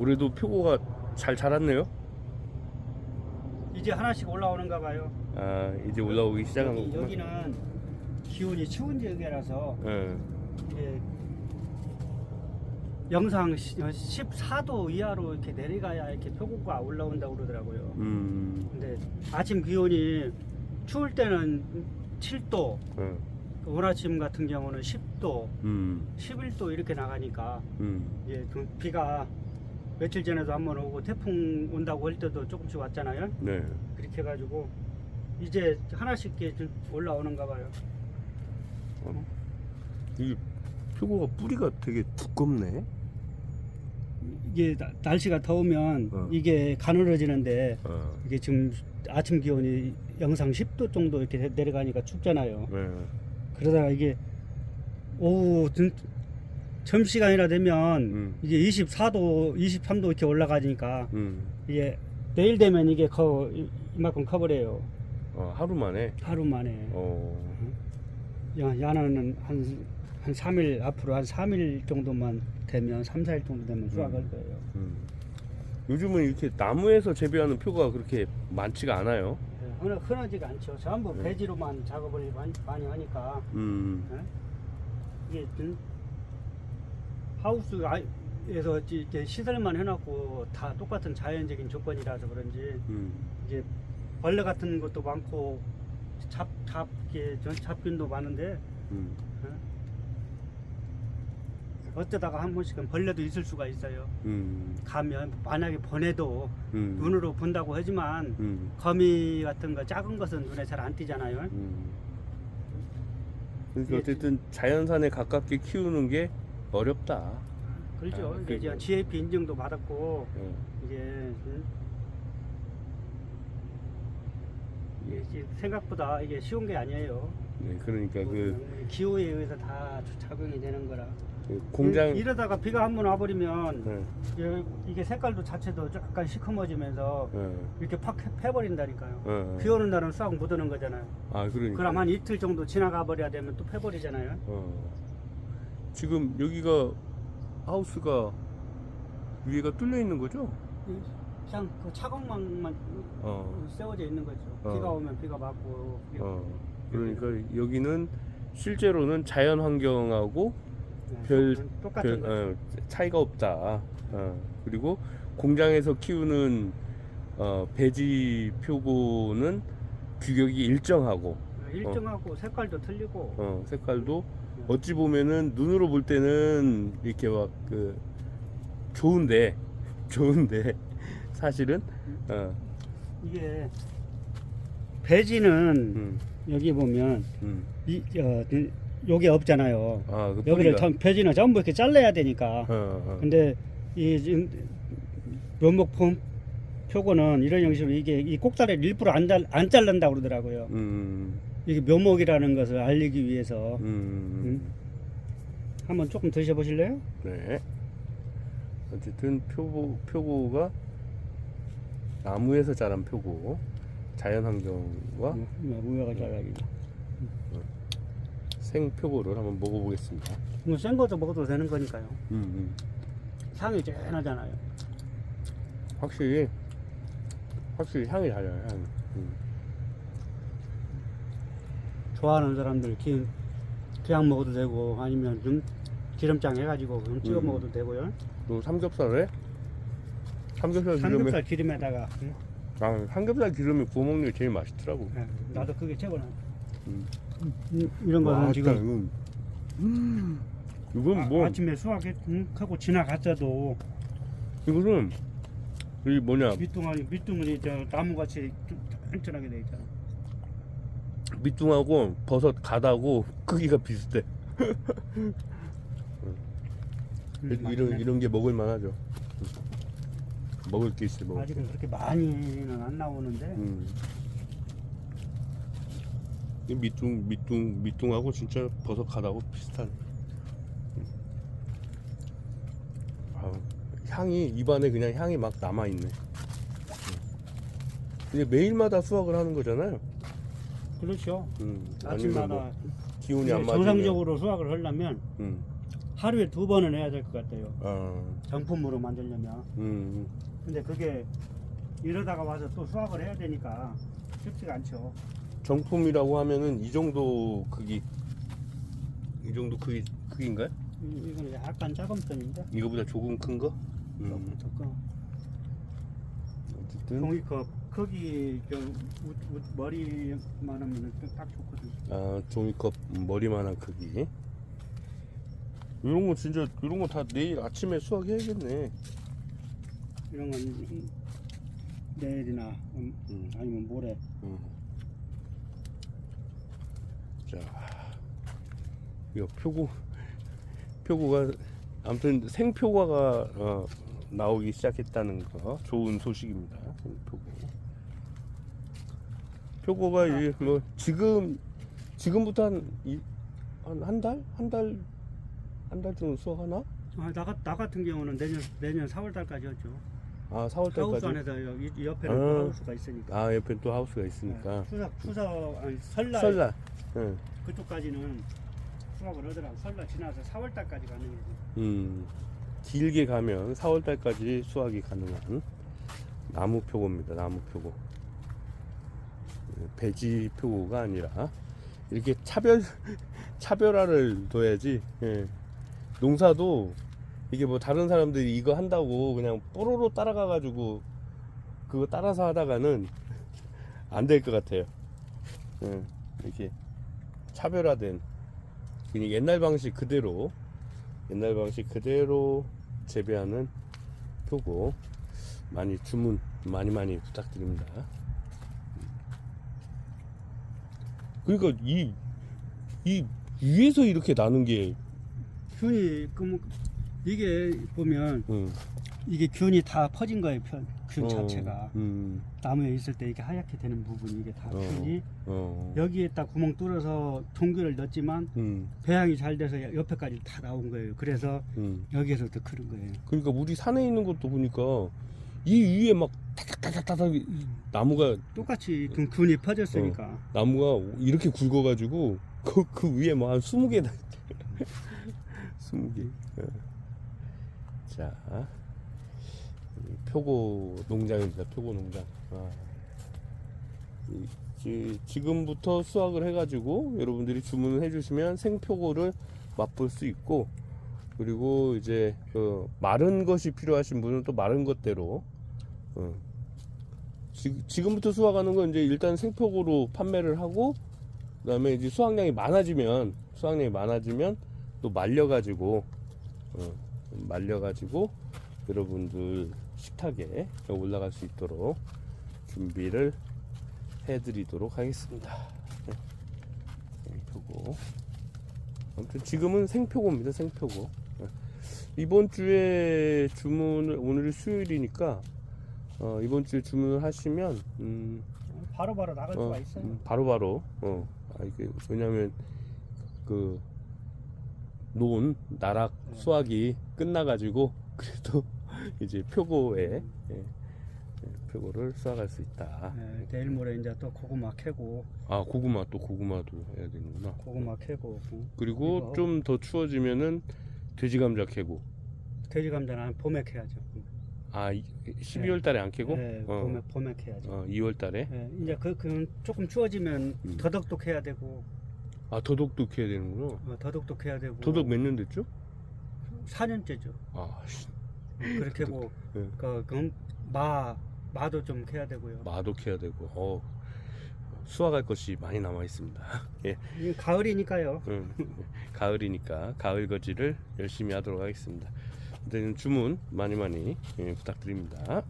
올해도 표고가 잘 자랐네요. 이제 하나씩 올라오는가 봐요. 아 이제 올라오기 시작한 여기, 거구나. 여기는 기온이 추운 지역이라서 예. 이게 영상 14도 이하로 이렇게 내려가야 이렇게 표고가 올라온다고 그러더라고요. 음. 근데 아침 기온이 추울 때는 7도, 예. 오늘 아침 같은 경우는 10도, 음. 11도 이렇게 나가니까 음. 예, 그 비가 며칠 전에도 한번 오고 태풍 온다고 할 때도 조금씩 왔잖아요. 네. 그렇게 해가지고 이제 하나씩 이렇게 좀 올라오는가 봐요. 이 표고가 뿌리가 되게 두껍네. 이게 나- 날씨가 더우면 어. 이게 가늘어지는데 어. 이게 지금 아침 기온이 영상 10도 정도 이렇게 내- 내려가니까 춥잖아요. 네. 그러다가 이게 오후 등- 점심시간이라 되면 음. 이게 24도, 23도 이렇게 올라가니까 음. 이게 내일 되면 이게 커 이- 이만큼 커버려요. 어, 하루 만에. 하루 만에. 어. 야, 야는 한, 한 3일, 앞으로 한 3일 정도만 되면, 3, 4일 정도 되면 수확할 음. 거예요. 음. 요즘은 이렇게 나무에서 재배하는 표가 그렇게 많지가 않아요. 예, 흔, 흔하지가 않죠. 전부 네. 배지로만 작업을 많이, 많이 하니까, 음. 이게 좀 하우스에서 이렇게 시설만 해놓고 다 똑같은 자연적인 조건이라서 그런지, 음. 이게 벌레 같은 것도 많고, 잡, 잡, 이게 전- 잡균도 많은데, 음. 어쩌다가 한 번씩은 벌레도 있을 수가 있어요. 음. 가면 만약에 보내도 음. 눈으로 본다고 하지만 음. 거미 같은 거 작은 것은 눈에 잘 안 띄잖아요. 음. 그러니까 이게 어쨌든 자연산에 가깝게 키우는 게 어렵다. 그렇죠. 아, 이게 그리고- 이제 GAP 인증도 받았고 예. 이게 음, 이게 이제 생각보다 이게 쉬운 게 아니에요. 네, 그러니까 그 기후에 의해서 다 작용이 되는 거라. 그 공장 이- 이러다가 비가 한 번 와버리면 네. 이게- 이게 색깔도 자체도 약간 시커머지면서 네. 이렇게 팍 패버린다니까요. 네. 비 오는 날은 못 오는 거잖아요. 아 그러니까. 그럼 한 이틀 정도 지나가 버려야 되면 또 패버리잖아요. 어. 지금 여기가 하우스가 위에가 뚫려 있는 거죠? 그냥 그 차광망만 어. 세워져 있는 거죠. 어. 비가 오면 비가 맞고. 비가 어. 그러니까 여기는 실제로는 자연 환경하고 네, 별- 똑같은 별 거. 어, 차이가 없다. 어. 그리고 공장에서 키우는 어, 배지 표고는 규격이 일정하고 일정하고 색깔도 틀리고. 어, 색깔도 어찌 보면은 눈으로 볼 때는 이렇게 막 그 좋은데 좋은데 사실은 어, 이게 배지는 음, 여기 보면 음. 이 어, 이- 요게 없잖아요. 아, 그 여기를 뿌리가. 전- 배지는 전부 이렇게 잘라야 되니까. 어, 어. 근데 이 지금 폼 표고는 이런 형식으로 이게 이 꼭다리를 일부러 안, 잘, 안 자른다고 그러더라고요. 음, 이게 묘목이라는 것을 알리기 위해서 음, 한번 조금 드셔보실래요? 네. 어쨌든 표고 표고가 나무에서 자란 표고, 자연 환경과 음, 우여가 잘라기. 생 표고를 한번 먹어보겠습니다. 이거 센 것도 먹어도 되는 거니까요. 음, 음. 향이 쨍하잖아요. 확실히 확실히 향이 달라요. 향이. 음. 좋아하는 사람들 기, 그냥 먹어도 되고 아니면 좀 기름장 해가지고 좀 찍어 음. 먹어도 되고요. 또 삼겹살에 삼겹살 기름에 삼겹살 기름에다가 음, 아, 삼겹살 기름에 구워 먹는 게 제일 맛있더라고. 예, 나도 그게 최고나. 음. 음, 이런 거는 와, 지금 이건 음. 이건 뭐 아, 침에 수확하고 지나갔어도 이거는 이 뭐냐 밑둥아리 밑둥이 저 나무같이 튼튼하게 돼 있잖아. 밑둥하고 버섯 가다고 크기가 비슷해. 음, 이런. 이런 게 먹을 만하죠. 먹을 게 있어 먹을 게. 아직은 그렇게 많이는 안 나오는데 음. 이 밑둥 밑둥 밑둥하고 진짜 버섯 가다고 비슷한. 음. 아, 향이 입안에 그냥 향이 막 남아 있네. 이게 매일마다 수확을 하는 거잖아요. 그렇죠. 음. 아침마다 뭐 기온이 안 맞으면. 정상적으로 수확을 하려면 음. 하루에 두 번은 해야 될 것 같아요. 어, 정품으로 만들려면. 음, 근데 그게 이러다가 와서 또 수확을 해야 되니까 쉽지가 않죠. 정품이라고 하면은 이 정도 크기, 이 정도 크기 크기인가요? 이- 이거는 약간 작은 편인데. 이거보다 조금 큰 거? 조금 음, 조금. 어쨌든 종이컵 크기 저 머리만 하면 딱 좋거든요. 아 종이컵 머리만한 크기. 이런 거 진짜 이런 거 다 내일 아침에 수확해야겠네. 이런 건 음, 내일이나 음, 음. 아니면 모레. 음. 자, 이거 표고 표고가 아무튼 생표고가 어, 나오기 시작했다는 거 좋은 소식입니다. 생표고. 표고가 이제 뭐 지금 지금부터 한한 달? 한 달? 한 달 정도 수확하나? 아, 나, 같- 나 같은 경우는 내년 내년 4월 달까지였죠. 아, 4월 하우스 달까지. 안에서 여- 이 옆에는 아. 또 하우스가 있으니까. 아, 옆에 또 하우스가 있으니까. 네, 추석 추석 아니 설날, 설날. 응. 그쪽까지는 수확을 하더라고. 설날 지나서 4월 달까지 가는 거지. 음, 길게 가면 4월 달까지 수확이 가능한 나무 표고입니다. 나무 표고. 예, 배지 표고가 아니라 이렇게 차별 차별화를 둬야지. 예. 농사도 이게 뭐 다른 사람들이 이거 한다고 그냥 뽀로로 따라가 가지고 그거 따라서 하다가는 안 될 것 같아요. 예. 이렇게 차별화된 그냥 옛날 방식 그대로 옛날 방식 그대로 재배하는 표고 많이 주문 많이 많이 부탁드립니다. 그러니까 이, 이 위에서 이렇게 나는 게 균이 그럼 이게 보면 음, 이게 균이 다 퍼진 거예요. 편, 균 어, 자체가 음, 나무에 있을 때 이게 하얗게 되는 부분이 이게 다 어. 균이 어, 여기에 딱 구멍 뚫어서 종균을 넣었지만 음, 배양이 잘 돼서 옆에까지 다 나온 거예요. 그래서 음. 여기에서부터 크는 거예요. 그러니까 우리 산에 있는 것도 보니까 이 위에 막 타닥타닥타닥 나무가 똑같이 그 균이 퍼졌으니까 나무가 이렇게 굵어가지고 그, 그 위에 뭐한 20개 다 20개 어. 자이 표고 농장입니다 표고 농장 아. 이- 지- 지금부터 수확을 해가지고 여러분들이 주문을 해주시면 생표고를 맛볼 수 있고 그리고 이제 그 마른 것이 필요하신 분은 또 마른 것대로 어. 지, 지금부터 수확하는 건 이제 일단 생표고로 판매를 하고 그다음에 이제 수확량이 많아지면 수확량이 많아지면 또 말려가지고 어, 말려가지고 여러분들 식탁에 올라갈 수 있도록 준비를 해드리도록 하겠습니다. 네. 생표고 아무튼 지금은 생표고입니다. 생표고 네. 이번 주에 주문을 오늘이 수요일이니까 어, 이번 주에 주문을 하시면 음, 바로바로 나갈 수가 어, 있어요. 음, 바로바로 어 아, 이게 왜냐면 그 논 나락 네. 수확이 끝나가지고 그래도 이제 표고에 예, 예, 표고를 수확할 수 있다. 네, 내일 모레 이제 또 고구마 캐고 아 고구마 또 고구마도 해야 되는구나. 고구마 캐고 어. 그리고. 좀 더 추워지면은 돼지 감자 캐고. 돼지 감자는 봄에 캐야죠. 아 12월 달에 안 캐고? 네, 어, 봄에 봄에 캐야죠. 어 2월 달에. 네, 이제 그, 그 조금 추워지면 음. 더덕도 캐야 되고 아 더덕도 캐야 되는구나. 어, 더덕도 캐야 되고 더덕 몇 년 됐죠? 4년째죠. 아 씨, 그렇게 하고 네. 그, 그럼 마 마도 좀 캐야 되고요. 마도 캐야 되고. 어 수확할 것이 많이 남아 있습니다. 예. 가을이니까요. 음, 가을이니까 가을 거지를 열심히 하도록 하겠습니다. 주문 많이 많이 예, 부탁드립니다.